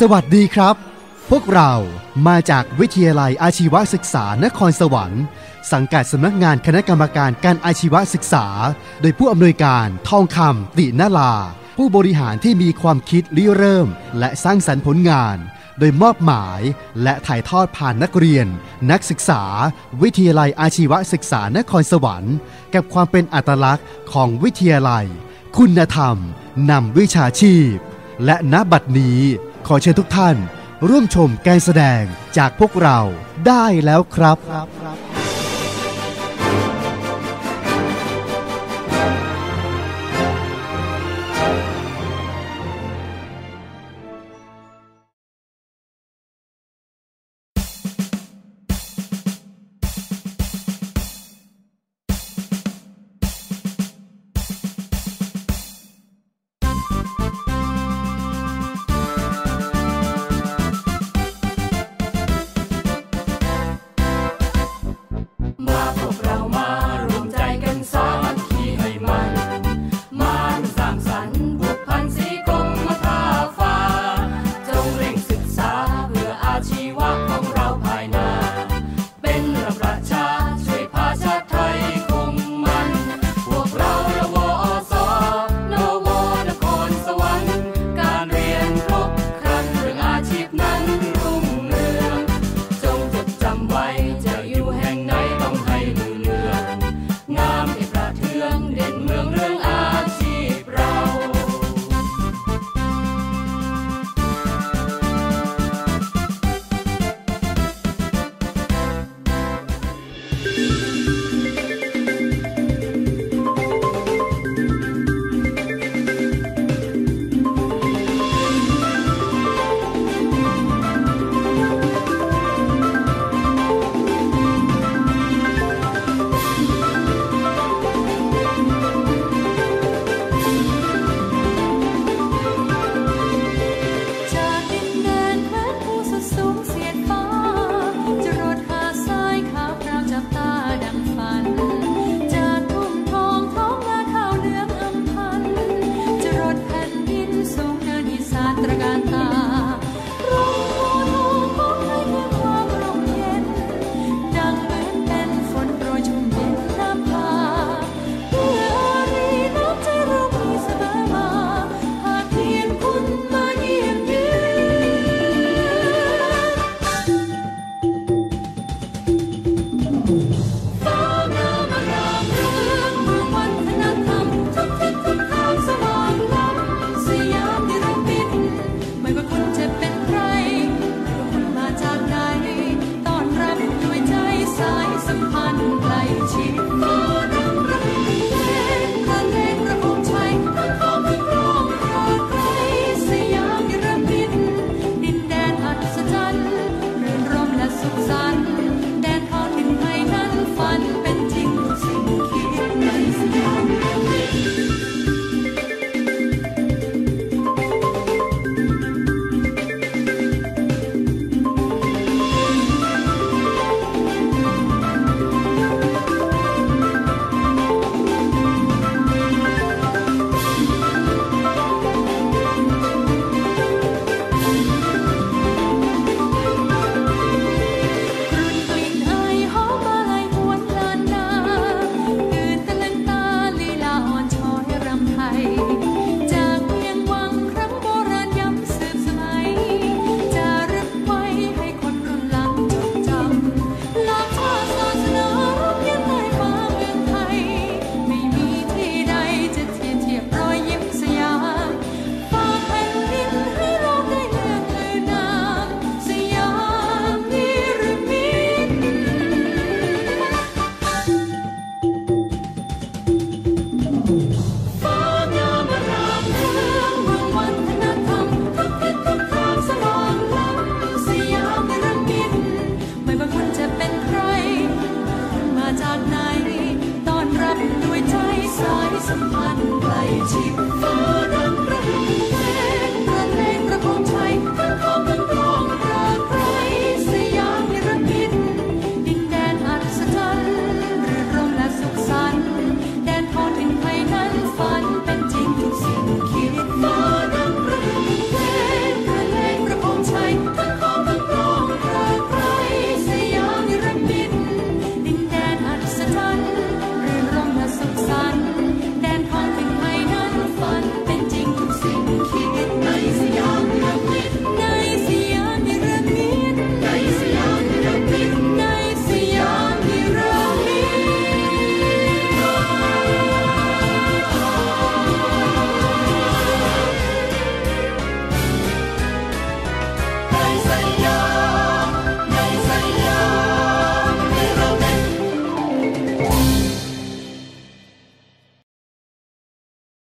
สวัสดีครับ พวกเรามาจากวิทยาลัยอาชีวศึกษานครสวรรค์ สังกัดสำนักงานคณะกรรมการการอาชีวศึกษา โดยผู้อำนวยการทองคำตินาลา ผู้บริหารที่มีความคิดริเริ่ม และสร้างสรรค์ผลงาน โดยมอบหมายและถ่ายทอดผ่านนักเรียน นักศึกษา วิทยาลัยอาชีวศึกษานครสวรรค์ กับความเป็นอัตลักษณ์ของวิทยาลัย คุณธรรมนำวิชาชีพ และณบัตรนี้ ขอเชิญทุกท่าน ร่วมชมการแสดงจากพวกเราได้แล้วครับ สัมพันธ์ไกลชิดฟ้า